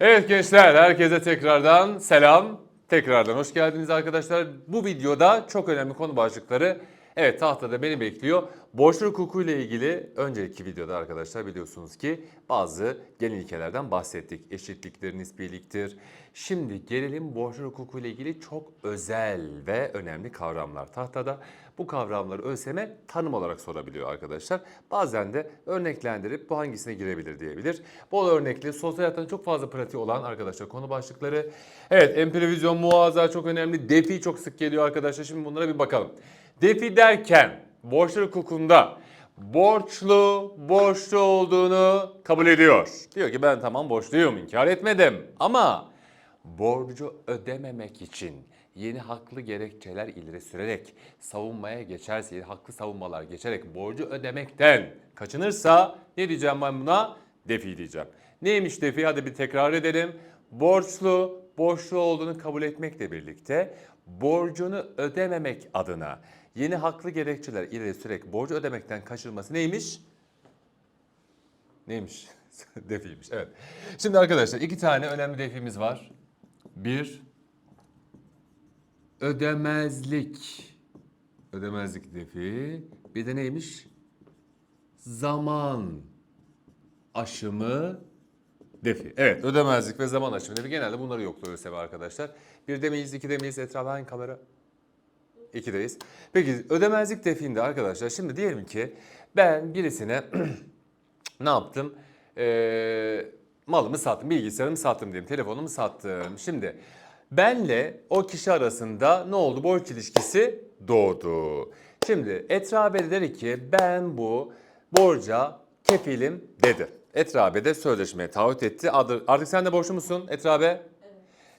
Evet gençler herkese tekrardan selam. Tekrardan hoş geldiniz arkadaşlar. Bu videoda çok önemli konu başlıkları evet tahtada beni bekliyor. Borçluluk hukuku ile ilgili önceki videoda arkadaşlar biliyorsunuz ki bazı genel ilkelerden bahsettik. Eşitliktir, nisbiliktir. Şimdi gelelim borçluluk hukuku ile ilgili çok özel ve önemli kavramlar tahtada. Bu kavramları ÖSYM tanım olarak sorabiliyor arkadaşlar. Bazen de örneklendirip bu hangisine girebilir diyebilir. Bol örnekli, sosyal hayattan çok fazla pratiği olan arkadaşlar konu başlıkları. Evet, emprevizyon, muazza çok önemli. Defi çok sık geliyor arkadaşlar. Şimdi bunlara bir bakalım. Defi derken borçluluk hukukunda borçlu, borçlu olduğunu kabul ediyor. Diyor ki ben tamam borçluyum, inkar etmedim. Ama borcu ödememek için yeni haklı gerekçeler ileri sürerek savunmaya geçerse, yeni haklı savunmalar geçerek borcu ödemekten kaçınırsa ne diyeceğim ben buna? Defi diyeceğim. Neymiş defi? Hadi bir tekrar edelim. Borçlu, borçlu olduğunu kabul etmekle birlikte borcunu ödememek adına yeni haklı gerekçeler ileri sürerek borcu ödemekten kaçırması neymiş? Neymiş? Defiymiş. Evet. Şimdi arkadaşlar iki tane önemli defimiz var. Bir, ödemezlik. Ödemezlik defi. Bir de neymiş? Zaman aşımı defi. Evet ödemezlik ve zaman aşımı defi. Genelde bunları yokluyor ÖSYM arkadaşlar. Bir demeyiz, iki demeyiz. Etrafı hangi kamera? İkideyiz. Peki ödemezlik definde arkadaşlar şimdi diyelim ki ben birisine ne yaptım? Ee, malımı sattım, bilgisayarımı sattım diyelim, telefonumu sattım. Şimdi benle o kişi arasında ne oldu? Borç ilişkisi doğdu. Şimdi Etrabe dedi ki ben bu borca kefilim dedi. Etrabe de sözleşmeye taahhüt etti. Artık sen de borçlu musun Etrabe?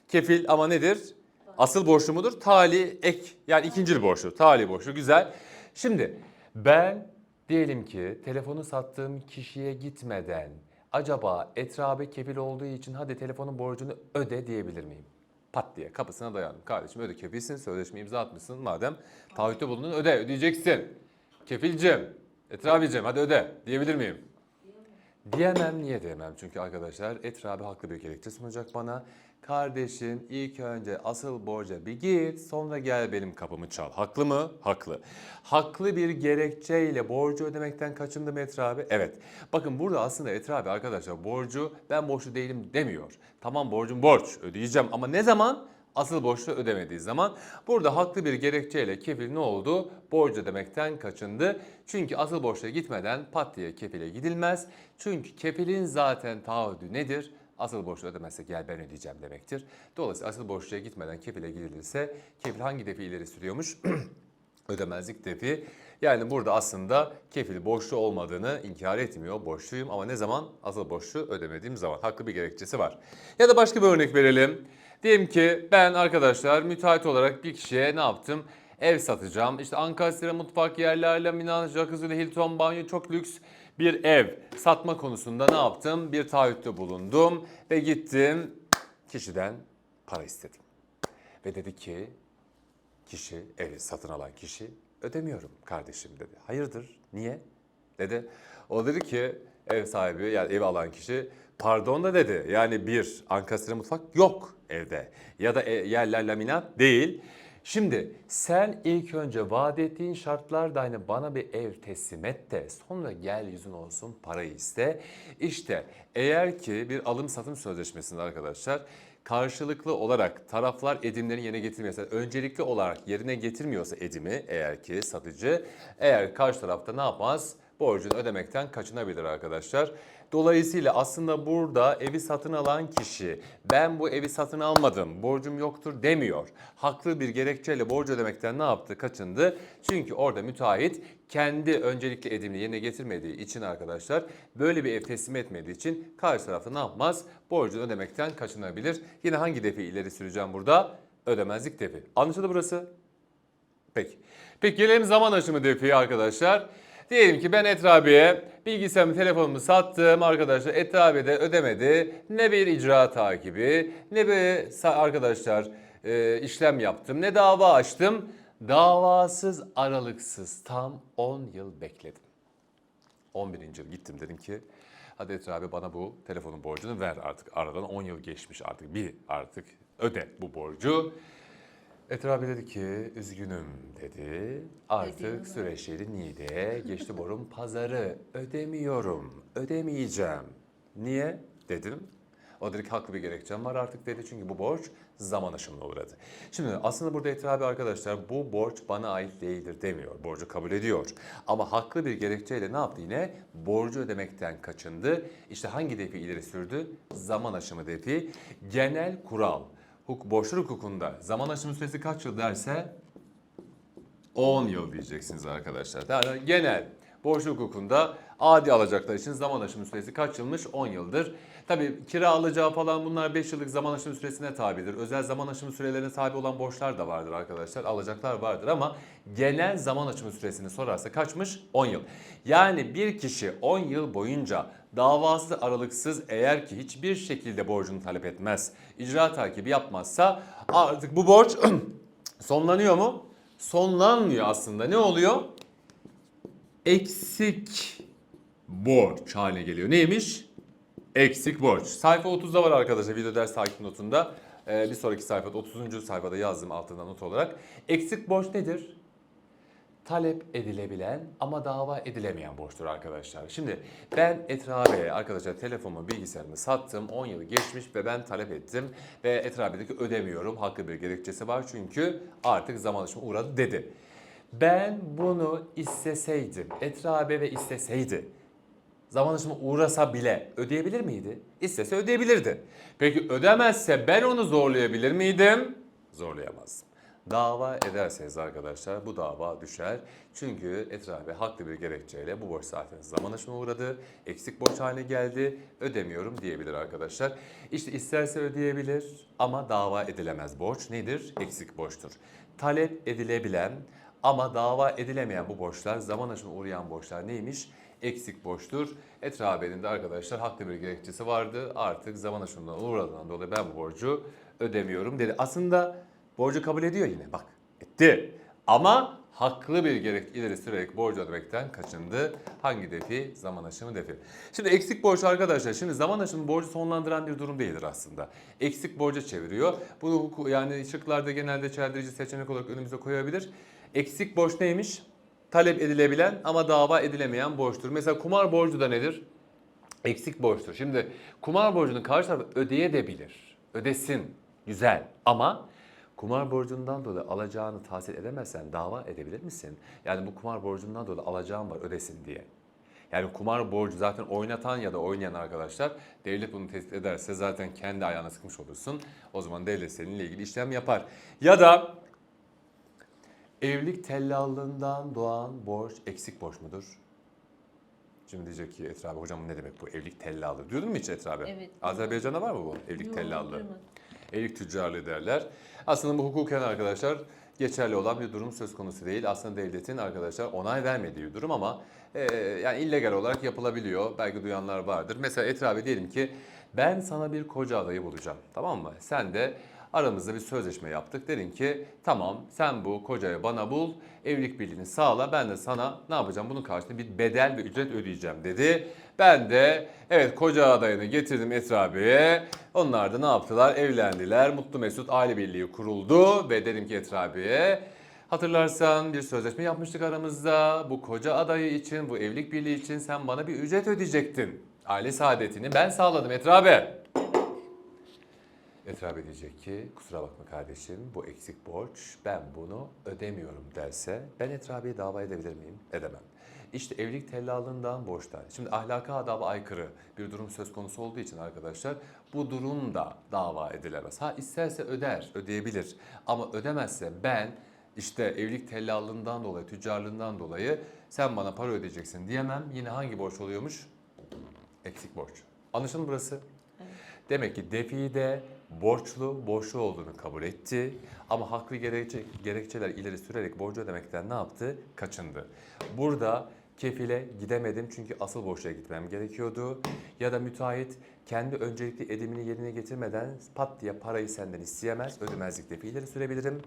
Kefil ama nedir? Asıl borçlu mudur? Tali ek yani ikincil borçlu. Tali borçlu güzel. Şimdi ben diyelim ki telefonu sattığım kişiye gitmeden acaba etrabe kefil olduğu için hadi telefonun borcunu öde diyebilir miyim? Pat diye kapısına dayandım. Kardeşim öde kefilsin, sözleşme imza atmışsın. Madem taahhütte bulundun öde, ödeyeceksin. Kefilcim, etrabicim hadi öde diyebilir miyim? Diyemem niye diyemem? Çünkü arkadaşlar etrafı haklı bir gerekçe sunacak bana. Kardeşim ilk önce asıl borca bir git sonra gel benim kapımı çal. Haklı mı? Haklı. Haklı bir gerekçeyle borcu ödemekten kaçındı mı etrafı? Evet. Bakın burada aslında etrafı arkadaşlar borcu ben borçlu değilim demiyor. Tamam borcum borç ödeyeceğim ama ne zaman? Asıl borçlu ödemediği zaman burada haklı bir gerekçeyle kefil ne oldu? Borcu ödemekten kaçındı. Çünkü asıl borçla gitmeden pat diye kefile gidilmez. Çünkü kefilin zaten taahhüdü nedir? Asıl borçlu ödemezse gel ben ödeyeceğim demektir. Dolayısıyla asıl borçluya gitmeden kefile gidilirse kefil hangi defi ileri sürüyormuş? ödemezlik defi. Yani burada aslında kefil borçlu olmadığını inkar etmiyor. Borçluyum ama ne zaman? Asıl borçlu ödemediğim zaman. Haklı bir gerekçesi var. Ya da başka bir örnek verelim. Diyelim ki ben arkadaşlar müteahhit olarak bir kişiye ne yaptım? Ev satacağım. İşte ankastre, mutfak, yerler, laminat, jacuzzi, Hilton, banyo çok lüks bir ev satma konusunda ne yaptım? Bir taahhütte bulundum ve gittim kişiden para istedim. Ve dedi ki kişi, evi satın alan kişi ödemiyorum kardeşim dedi. Hayırdır? Niye? Dedi. O dedi ki ev sahibi yani ev alan kişi pardon da dedi. Yani bir ankastre mutfak yok evde. Ya da e- yerler laminat değil. Şimdi sen ilk önce vaat ettiğin şartlarda hani bana bir ev teslim et de sonra gel yüzün olsun parayı iste. İşte eğer ki bir alım satım sözleşmesinde arkadaşlar karşılıklı olarak taraflar edimlerini yerine getirmiyorsa, öncelikli olarak yerine getirmiyorsa edimi eğer ki satıcı, eğer karşı tarafta ne yapmaz? Borcunu ödemekten kaçınabilir arkadaşlar. Dolayısıyla aslında burada evi satın alan kişi ben bu evi satın almadım, borcum yoktur demiyor. Haklı bir gerekçeyle borcu ödemekten ne yaptı? Kaçındı. Çünkü orada müteahhit kendi öncelikli edimini yerine getirmediği için arkadaşlar böyle bir ev teslim etmediği için karşı tarafta ne yapmaz? Borcunu ödemekten kaçınabilir. Yine hangi defi ileri süreceğim burada? Ödemezlik defi. Anlaşıldı burası? Peki. Peki gelelim zaman aşımı defiye arkadaşlar. Diyelim ki ben Etrabi'ye bilgisayarımı, telefonumu sattım arkadaşlar. Etrabi de ödemedi. Ne bir icra takibi, ne bir arkadaşlar e, işlem yaptım, ne dava açtım. Davasız, aralıksız tam 10 yıl bekledim. 11. yıl gittim dedim ki hadi Etra abi bana bu telefonun borcunu ver artık. Aradan 10 yıl geçmiş artık bir artık öde bu borcu. Abi dedi ki üzgünüm dedi. Artık süreçleri nide geçti borum pazarı ödemiyorum ödemeyeceğim. Niye dedim. O dedi ki haklı bir gerekçem var artık dedi çünkü bu borç zaman aşımına uğradı. Şimdi aslında burada Etra abi arkadaşlar bu borç bana ait değildir demiyor. Borcu kabul ediyor. Ama haklı bir gerekçeyle ne yaptı yine? Borcu ödemekten kaçındı. İşte hangi defi ileri sürdü? Zaman aşımı defi. Genel kural. Hukuk, borçlar hukukunda zaman aşımı süresi kaç yıl derse 10 yıl diyeceksiniz arkadaşlar. Yani genel borç hukukunda adi alacaklar için zaman aşımı süresi kaç yılmış? 10 yıldır. Tabii kira alacağı falan bunlar 5 yıllık zaman aşımı süresine tabidir. Özel zaman aşımı sürelerine tabi olan borçlar da vardır arkadaşlar. Alacaklar vardır ama genel zaman aşımı süresini sorarsa kaçmış? 10 yıl. Yani bir kişi 10 yıl boyunca davası aralıksız eğer ki hiçbir şekilde borcunu talep etmez, icra takibi yapmazsa artık bu borç sonlanıyor mu? Sonlanmıyor aslında. Ne oluyor? Eksik borç haline geliyor. Neymiş? Eksik borç. Sayfa 30'da var arkadaşlar video ders takip notunda. Ee, bir sonraki sayfada 30. sayfada yazdım altından not olarak. Eksik borç nedir? Talep edilebilen ama dava edilemeyen borçtur arkadaşlar. Şimdi ben Etrabe'ye arkadaşlar telefonumu bilgisayarımı sattım. 10 yıl geçmiş ve ben talep ettim. Ve Etrabe'deki ödemiyorum. Haklı bir gerekçesi var çünkü artık zaman aşımı uğradı dedi. Ben bunu isteseydim, Etrabe ve isteseydi zaman aşımı uğrasa bile ödeyebilir miydi? İstese ödeyebilirdi. Peki ödemezse ben onu zorlayabilir miydim? Zorlayamazdım. Dava ederseniz arkadaşlar bu dava düşer. Çünkü etrafı haklı bir gerekçeyle bu borç zaten zaman aşımına uğradı. Eksik borç haline geldi. Ödemiyorum diyebilir arkadaşlar. İşte isterse ödeyebilir ama dava edilemez borç nedir? Eksik borçtur. Talep edilebilen ama dava edilemeyen bu borçlar zaman aşımına uğrayan borçlar neymiş? eksik borçtur. Etrabe'nin de arkadaşlar haklı bir gerekçesi vardı. Artık zaman aşımından uğradığından dolayı ben bu borcu ödemiyorum dedi. Aslında borcu kabul ediyor yine bak etti. Ama haklı bir gerek ileri sürerek borcu ödemekten kaçındı. Hangi defi? Zaman aşımı defi. Şimdi eksik borç arkadaşlar şimdi zaman aşımı borcu sonlandıran bir durum değildir aslında. Eksik borca çeviriyor. Bunu huku- yani şıklarda genelde çeldirici seçenek olarak önümüze koyabilir. Eksik borç neymiş? talep edilebilen ama dava edilemeyen borçtur. Mesela kumar borcu da nedir? Eksik borçtur. Şimdi kumar borcunu karşı taraf ödeyebilir. Ödesin. Güzel. Ama kumar borcundan dolayı alacağını tahsil edemezsen dava edebilir misin? Yani bu kumar borcundan dolayı alacağım var ödesin diye. Yani kumar borcu zaten oynatan ya da oynayan arkadaşlar devlet bunu tespit ederse zaten kendi ayağına sıkmış olursun. O zaman devlet seninle ilgili işlem yapar. Ya da Evlilik tellallığından doğan borç eksik borç mudur? Şimdi diyecek ki Etra abi hocam ne demek bu evlilik tellallığı? Duyudun mu hiç Etra abi? Evet. Azerbaycan'da var mı bu evlilik Yok, tellallığı? duymadım. Evlilik tüccarlığı derler. Aslında bu hukuken arkadaşlar geçerli olan bir durum söz konusu değil. Aslında devletin arkadaşlar onay vermediği bir durum ama e, yani illegal olarak yapılabiliyor. Belki duyanlar vardır. Mesela Etra abi diyelim ki ben sana bir koca adayı bulacağım. Tamam mı? Sen de aramızda bir sözleşme yaptık. Dedin ki tamam sen bu kocayı bana bul, evlilik birliğini sağla. Ben de sana ne yapacağım? Bunun karşılığında bir bedel ve ücret ödeyeceğim dedi. Ben de evet koca adayını getirdim Etrabi'ye. Onlar da ne yaptılar? Evlendiler. Mutlu Mesut aile birliği kuruldu ve dedim ki Etrabi'ye Hatırlarsan bir sözleşme yapmıştık aramızda. Bu koca adayı için, bu evlilik birliği için sen bana bir ücret ödeyecektin. Aile saadetini ben sağladım Etrabe. Etrabe diyecek ki kusura bakma kardeşim bu eksik borç ben bunu ödemiyorum derse ben Etrabe'ye dava edebilir miyim? Edemem. İşte evlilik tellallığından borçlar. Şimdi ahlaka adaba aykırı bir durum söz konusu olduğu için arkadaşlar bu durum da dava edilemez. Ha isterse öder, ödeyebilir ama ödemezse ben işte evlilik tellallığından dolayı, tüccarlığından dolayı sen bana para ödeyeceksin diyemem. Yine hangi borç oluyormuş? Eksik borç. Anlaşıldı burası? Demek ki defi de borçlu, borçlu olduğunu kabul etti. Ama haklı gerekçe, gerekçeler ileri sürerek borcu ödemekten ne yaptı? Kaçındı. Burada kefile gidemedim çünkü asıl borçluya gitmem gerekiyordu. Ya da müteahhit kendi öncelikli edimini yerine getirmeden pat diye parayı senden isteyemez. Ödemezlik defi ileri sürebilirim.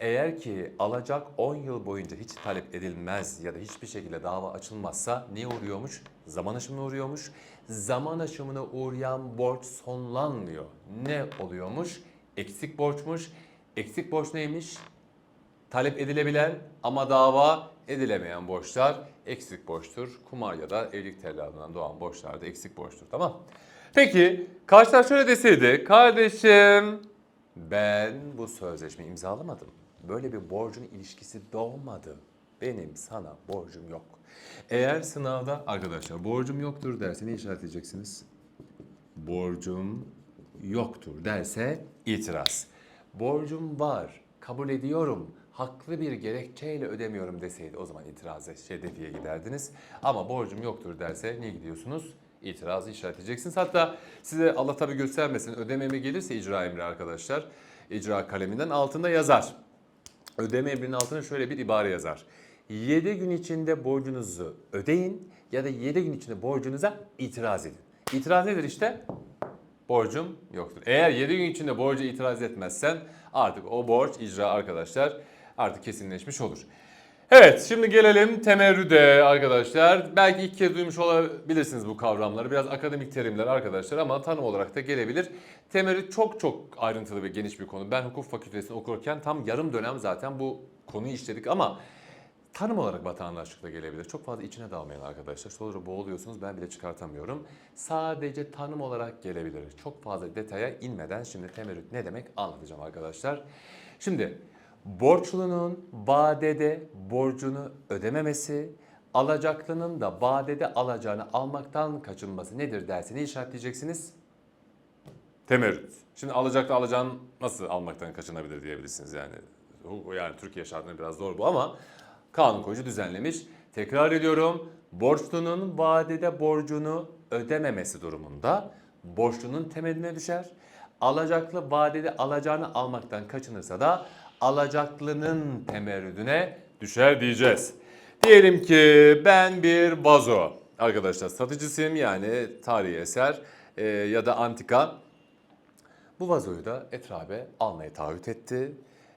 Eğer ki alacak 10 yıl boyunca hiç talep edilmez ya da hiçbir şekilde dava açılmazsa ne uğruyormuş? Zaman aşımına uğruyormuş. Zaman aşımına uğrayan borç sonlanmıyor. Ne oluyormuş? Eksik borçmuş. Eksik borç neymiş? Talep edilebilen ama dava edilemeyen borçlar eksik borçtur. Kumar ya da evlilik tellalından doğan borçlar da eksik borçtur. Tamam. Peki karşılar şöyle deseydi. Kardeşim ben bu sözleşmeyi imzalamadım. Böyle bir borcun ilişkisi doğmadı. Benim sana borcum yok. Eğer sınavda arkadaşlar borcum yoktur derse ne işaretleyeceksiniz? Borcum yoktur derse itiraz. Borcum var, kabul ediyorum, haklı bir gerekçeyle ödemiyorum deseydi o zaman itiraz şey defiye giderdiniz. Ama borcum yoktur derse niye gidiyorsunuz? İtirazı işaretleyeceksiniz. Hatta size Allah tabi göstermesin ödememe gelirse icra emri arkadaşlar. icra kaleminden altında yazar. Ödeme emrinin altına şöyle bir ibare yazar. 7 gün içinde borcunuzu ödeyin ya da 7 gün içinde borcunuza itiraz edin. İtiraz nedir işte? borcum yoktur. Eğer 7 gün içinde borca itiraz etmezsen artık o borç icra arkadaşlar artık kesinleşmiş olur. Evet şimdi gelelim temerrüde arkadaşlar. Belki ilk kez duymuş olabilirsiniz bu kavramları. Biraz akademik terimler arkadaşlar ama tanım olarak da gelebilir. Temerrüt çok çok ayrıntılı ve geniş bir konu. Ben hukuk fakültesini okurken tam yarım dönem zaten bu konuyu işledik ama Tanım olarak vatandaşlıkla gelebilir. Çok fazla içine dalmayın arkadaşlar. Sonra boğuluyorsunuz ben bile çıkartamıyorum. Sadece tanım olarak gelebilir. Çok fazla detaya inmeden şimdi temerrüt ne demek anlatacağım arkadaşlar. Şimdi borçlunun vadede borcunu ödememesi, alacaklının da vadede alacağını almaktan kaçınması nedir dersini işaretleyeceksiniz. Temerrüt. Şimdi alacaklı alacağını nasıl almaktan kaçınabilir diyebilirsiniz yani. Yani Türkiye şartları biraz zor bu ama kanun koyucu düzenlemiş. Tekrar ediyorum. Borçlunun vadede borcunu ödememesi durumunda borçlunun temeline düşer. Alacaklı vadede alacağını almaktan kaçınırsa da alacaklının temerrüdüne düşer diyeceğiz. Diyelim ki ben bir vazo arkadaşlar satıcısıyım yani tarihi eser e, ya da antika. Bu vazoyu da Etrabe almaya taahhüt etti.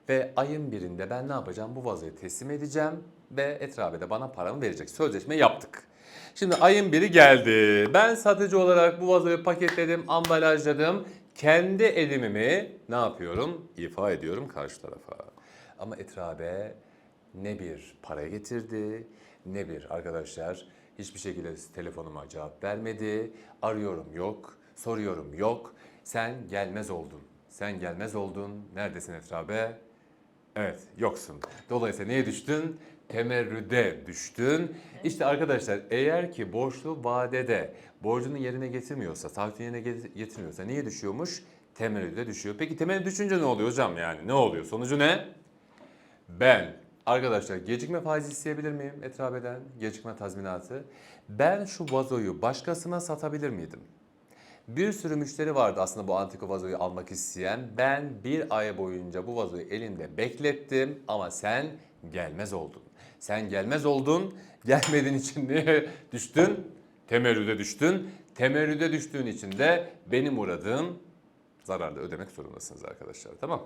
Ve ayın birinde ben ne yapacağım? Bu vazoyu teslim edeceğim ve Etrabe de bana paramı verecek. Sözleşme yaptık. Şimdi ayın biri geldi. Ben satıcı olarak bu vazoyu paketledim, ambalajladım. Kendi edimimi ne yapıyorum? İfa ediyorum karşı tarafa. Ama Etrabe ne bir para getirdi, ne bir arkadaşlar hiçbir şekilde telefonuma cevap vermedi. Arıyorum yok, soruyorum yok. Sen gelmez oldun. Sen gelmez oldun. Neredesin Etrabe? Evet, yoksun. Dolayısıyla neye düştün? Temerrüde düştün. İşte arkadaşlar eğer ki borçlu vadede borcunu yerine getirmiyorsa, taahhütünü yerine get- getirmiyorsa niye düşüyormuş? Temerrüde düşüyor. Peki temerrüde düşünce ne oluyor hocam yani? Ne oluyor? Sonucu ne? Ben arkadaşlar gecikme faizi isteyebilir miyim etrabeden? Gecikme tazminatı. Ben şu vazoyu başkasına satabilir miydim? Bir sürü müşteri vardı aslında bu antika vazoyu almak isteyen. Ben bir ay boyunca bu vazoyu elimde beklettim ama sen gelmez oldun. Sen gelmez oldun, gelmediğin için neye düştün? Temerrüde düştün. Temerrüde düştüğün için de benim uğradığım zararlı ödemek zorundasınız arkadaşlar. Tamam.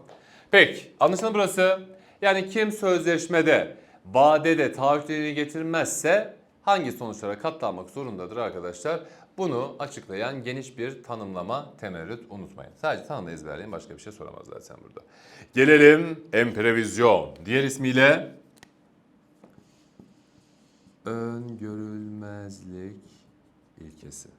Peki anlaşılan burası. Yani kim sözleşmede vadede taahhütlerini getirmezse hangi sonuçlara katlanmak zorundadır arkadaşlar? Bunu açıklayan geniş bir tanımlama temerrüt unutmayın. Sadece tanımla ezberleyin başka bir şey soramaz zaten burada. Gelelim emprevizyon. Diğer ismiyle öngörülmezlik ilkesi.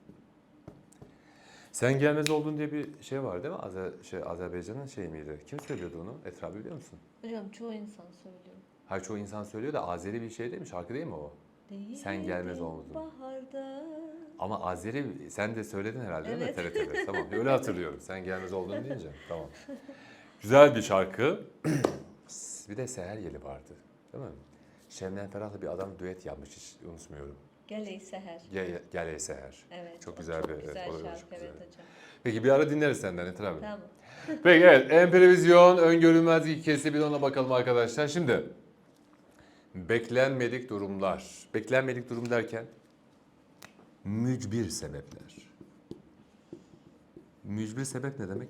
Sen gelmez oldun diye bir şey var değil mi? Azer, şey, Azerbaycan'ın şey miydi? Kim söylüyordu onu? Etrafı biliyor musun? Hocam çoğu insan söylüyor. Her çoğu insan söylüyor da Azeri bir şey değil mi? Şarkı değil mi o? Değil Sen gelmez oldun. Baharda. Ama Azeri sen de söyledin herhalde değil mi? Evet. TRT'de. Tamam öyle hatırlıyorum. Sen gelmez oldun deyince. Tamam. Güzel bir şarkı. bir de Seher Yeli vardı. Değil mi? Şebnem Ferah'la bir adam düet yapmış hiç unutmuyorum. Gel ey seher. Gel, gel ey Seher. Evet. Çok güzel bir- evet, güzel o da çok şarkı güzel. evet hocam. Peki bir ara dinleriz senden Etir abi. Tamam. Peki evet emprevizyon, öngörülmezlik ilkesi bir ona bakalım arkadaşlar. Şimdi Beklenmedik durumlar. Beklenmedik durum derken mücbir sebepler. Mücbir sebep ne demek?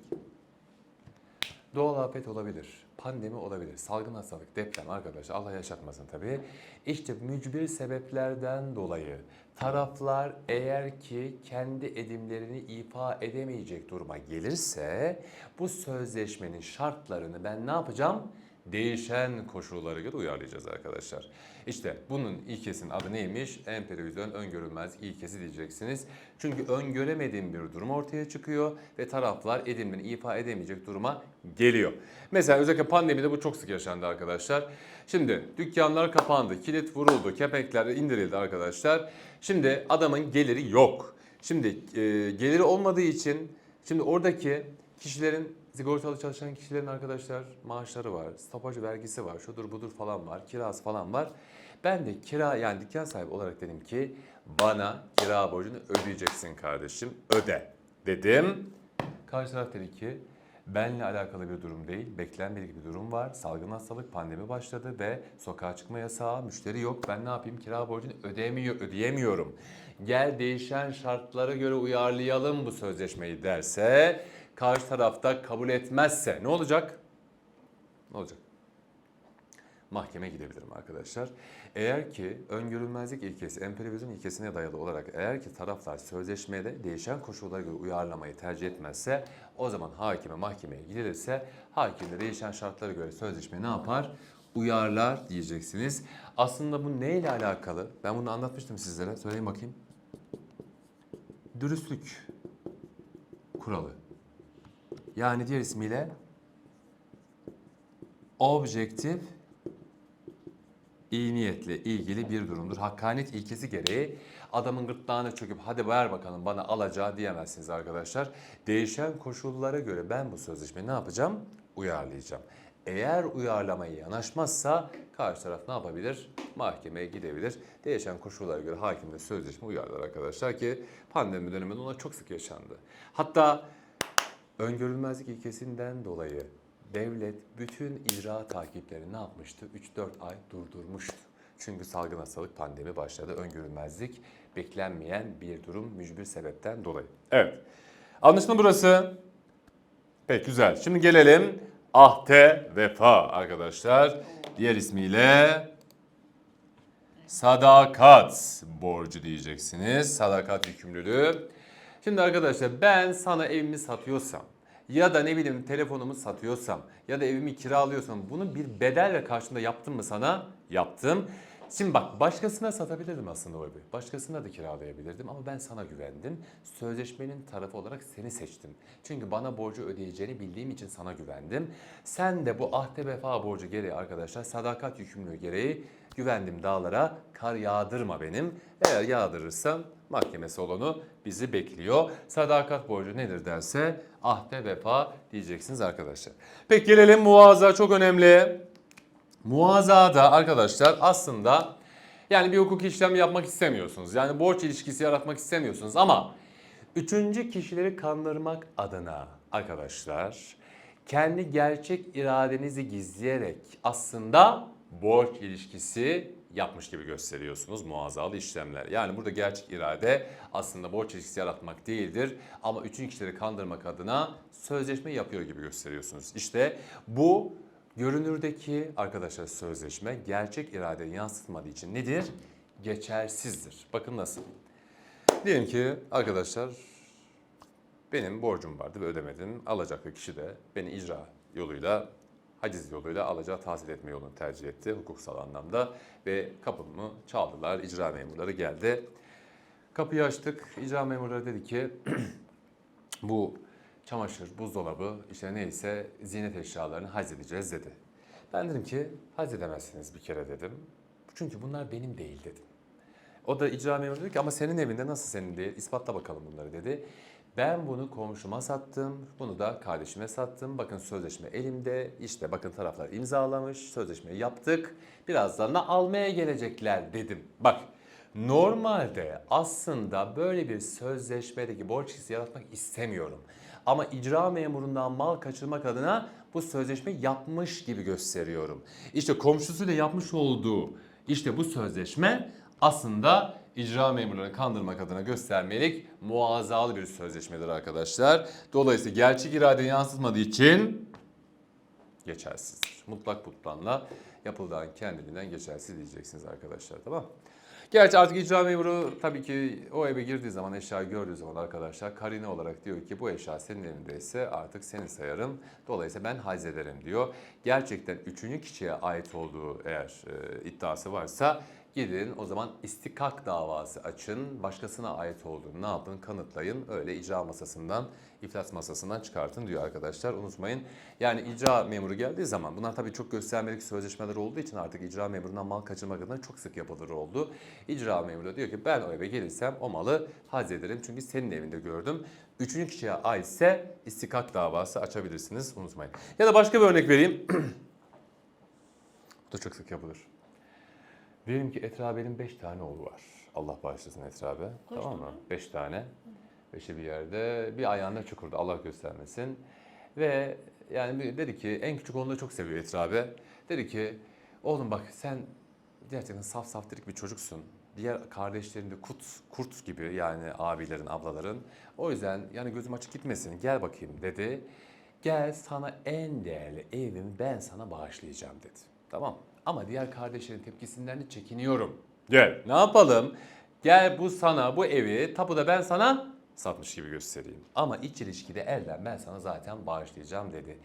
Doğal afet olabilir, pandemi olabilir, salgın hastalık, deprem arkadaşlar Allah yaşatmasın tabii. İşte mücbir sebeplerden dolayı taraflar eğer ki kendi edimlerini ifa edemeyecek duruma gelirse bu sözleşmenin şartlarını ben ne yapacağım? Değişen koşullara göre uyarlayacağız arkadaşlar. İşte bunun ilkesinin adı neymiş? Emperivizyon öngörülmezlik ilkesi diyeceksiniz. Çünkü öngöremediğim bir durum ortaya çıkıyor ve taraflar edimlerini ifa edemeyecek duruma geliyor. Mesela özellikle pandemide bu çok sık yaşandı arkadaşlar. Şimdi dükkanlar kapandı, kilit vuruldu, kepenkler indirildi arkadaşlar. Şimdi adamın geliri yok. Şimdi e, geliri olmadığı için şimdi oradaki kişilerin sigortalı çalışan kişilerin arkadaşlar maaşları var, stopaj vergisi var, şudur budur falan var, kirası falan var. Ben de kira yani dükkan sahibi olarak dedim ki bana kira borcunu ödeyeceksin kardeşim öde dedim. Karşı taraf dedi ki benle alakalı bir durum değil, beklenmedik bir durum var. Salgın hastalık, pandemi başladı ve sokağa çıkma yasağı, müşteri yok. Ben ne yapayım? Kira borcunu ödeyemiyor, ödeyemiyorum. Gel değişen şartlara göre uyarlayalım bu sözleşmeyi derse, karşı tarafta kabul etmezse ne olacak? Ne olacak? mahkeme gidebilirim arkadaşlar. Eğer ki öngörülmezlik ilkesi, emperivizyon ilkesine dayalı olarak eğer ki taraflar sözleşmede değişen koşullara göre uyarlamayı tercih etmezse o zaman hakime mahkemeye gidilirse hakim de değişen şartlara göre sözleşme ne yapar? Uyarlar diyeceksiniz. Aslında bu neyle alakalı? Ben bunu anlatmıştım sizlere. Söyleyin bakayım. Dürüstlük kuralı. Yani diğer ismiyle objektif iyi niyetle ilgili bir durumdur. Hakkaniyet ilkesi gereği adamın gırtlağına çöküp hadi ver bakalım bana alacağı diyemezsiniz arkadaşlar. Değişen koşullara göre ben bu sözleşmeyi ne yapacağım? Uyarlayacağım. Eğer uyarlamaya yanaşmazsa karşı taraf ne yapabilir? Mahkemeye gidebilir. Değişen koşullara göre hakim de sözleşme uyarlar arkadaşlar ki pandemi döneminde ona çok sık yaşandı. Hatta Öngörülmezlik ilkesinden dolayı devlet bütün icra takiplerini ne yapmıştı? 3-4 ay durdurmuştu. Çünkü salgın hastalık pandemi başladı. Öngörülmezlik beklenmeyen bir durum mücbir sebepten dolayı. Evet. Anlaşma burası. Peki güzel. Şimdi gelelim ahte vefa arkadaşlar. Diğer ismiyle sadakat borcu diyeceksiniz. Sadakat yükümlülüğü. Şimdi arkadaşlar ben sana evimi satıyorsam ya da ne bileyim telefonumu satıyorsam ya da evimi kiralıyorsam bunu bir bedelle karşında yaptım mı sana? Yaptım. Şimdi bak başkasına satabilirdim aslında o evi. Başkasına da kiralayabilirdim ama ben sana güvendim. Sözleşmenin tarafı olarak seni seçtim. Çünkü bana borcu ödeyeceğini bildiğim için sana güvendim. Sen de bu ahde vefa borcu gereği arkadaşlar sadakat yükümlülüğü gereği güvendim dağlara kar yağdırma benim. Eğer yağdırırsan mahkeme salonu bizi bekliyor. Sadakat borcu nedir derse ahde vefa diyeceksiniz arkadaşlar. Peki gelelim muaza çok önemli. Muazada arkadaşlar aslında yani bir hukuk işlemi yapmak istemiyorsunuz. Yani borç ilişkisi yaratmak istemiyorsunuz ama üçüncü kişileri kandırmak adına arkadaşlar kendi gerçek iradenizi gizleyerek aslında borç ilişkisi yapmış gibi gösteriyorsunuz muazzalı işlemler. Yani burada gerçek irade aslında borç ilişkisi yaratmak değildir ama üçüncü kişileri kandırmak adına sözleşme yapıyor gibi gösteriyorsunuz. İşte bu görünürdeki arkadaşlar sözleşme gerçek iradeyi yansıtmadığı için nedir? Geçersizdir. Bakın nasıl? Diyelim ki arkadaşlar benim borcum vardı ve ödemedim. Alacaklı kişi de beni icra yoluyla, haciz yoluyla alacağı tahsil etme yolunu tercih etti hukuksal anlamda. Ve kapımı çaldılar, icra memurları geldi. Kapıyı açtık, icra memurları dedi ki bu çamaşır, buzdolabı, işte neyse ziynet eşyalarını halledeceğiz dedi. Ben dedim ki halledemezsiniz bir kere dedim. Çünkü bunlar benim değil dedim. O da icra memuru dedi ki ama senin evinde nasıl senin değil ispatla bakalım bunları dedi. Ben bunu komşuma sattım, bunu da kardeşime sattım. Bakın sözleşme elimde, işte bakın taraflar imzalamış, sözleşmeyi yaptık. Birazdan da almaya gelecekler dedim. Bak normalde aslında böyle bir sözleşmedeki borç hissi yaratmak istemiyorum. Ama icra memurundan mal kaçırmak adına bu sözleşme yapmış gibi gösteriyorum. İşte komşusuyla yapmış olduğu İşte bu sözleşme aslında icra memurlarını kandırmak adına göstermelik muazzalı bir sözleşmedir arkadaşlar. Dolayısıyla gerçek irade yansıtmadığı için geçersizdir. Mutlak butlanla yapıldığın kendiliğinden geçersiz diyeceksiniz arkadaşlar tamam? Gerçi artık icra memuru tabii ki o eve girdiği zaman eşyayı gördüğü zaman arkadaşlar karine olarak diyor ki bu eşya senin evindeyse artık seni sayarım. Dolayısıyla ben haz ederim diyor. Gerçekten üçüncü kişiye ait olduğu eğer e, iddiası varsa gidin o zaman istikak davası açın. Başkasına ait olduğunu ne yapın kanıtlayın. Öyle icra masasından iflas masasından çıkartın diyor arkadaşlar. Unutmayın. Yani icra memuru geldiği zaman bunlar tabii çok göstermelik sözleşmeler olduğu için artık icra memurundan mal kaçırmak adına çok sık yapılır oldu. İcra memuru diyor ki ben o eve gelirsem o malı haz ederim çünkü senin evinde gördüm. Üçüncü kişiye aitse istikak davası açabilirsiniz unutmayın. Ya da başka bir örnek vereyim. Bu da çok sık yapılır. Diyelim ki Etrabe'nin 5 tane oğlu var. Allah bağışlasın Etrabe. Kaç tamam mı? tane? 5 tane. Beşi bir yerde. Bir ayağında çukurda Allah göstermesin. Ve yani dedi ki en küçük oğlunu da çok seviyor Etrabe. Dedi ki oğlum bak sen gerçekten saf saftirik bir çocuksun. Diğer kardeşlerin de kurt, kurt gibi yani abilerin, ablaların. O yüzden yani gözüm açık gitmesin gel bakayım dedi. Gel sana en değerli evimi ben sana bağışlayacağım dedi. Tamam ama diğer kardeşlerin tepkisinden de çekiniyorum. Gel ne yapalım? Gel bu sana bu evi tapuda ben sana satmış gibi göstereyim. Ama iç ilişkide elden ben sana zaten bağışlayacağım dedi.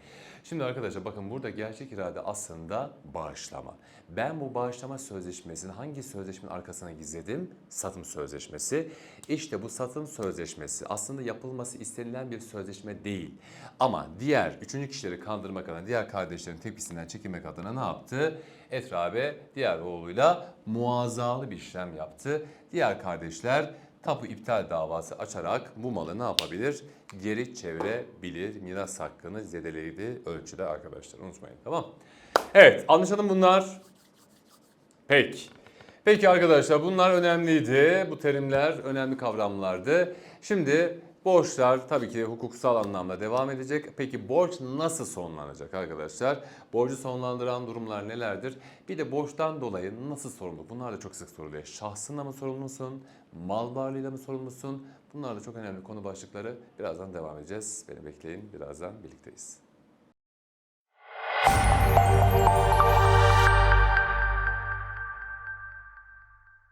Şimdi arkadaşlar bakın burada gerçek irade aslında bağışlama. Ben bu bağışlama sözleşmesini hangi sözleşmenin arkasına gizledim? Satım sözleşmesi. İşte bu satım sözleşmesi aslında yapılması istenilen bir sözleşme değil. Ama diğer üçüncü kişileri kandırmak adına, diğer kardeşlerin tepkisinden çekinmek adına ne yaptı? Etrabe diğer oğluyla muazzalı bir işlem yaptı. Diğer kardeşler tapu iptal davası açarak bu malı ne yapabilir? Geri çevirebilir. Miras hakkını zedelediği ölçüde arkadaşlar unutmayın tamam Evet anlaşalım bunlar. Peki. Peki arkadaşlar bunlar önemliydi. Bu terimler önemli kavramlardı. Şimdi Borçlar tabii ki de hukuksal anlamda devam edecek. Peki borç nasıl sonlanacak arkadaşlar? Borcu sonlandıran durumlar nelerdir? Bir de borçtan dolayı nasıl sorumlu? Bunlar da çok sık soruluyor. Şahsınla mı sorumlusun? Mal varlığıyla mı sorumlusun? Bunlar da çok önemli konu başlıkları. Birazdan devam edeceğiz. Beni bekleyin. Birazdan birlikteyiz.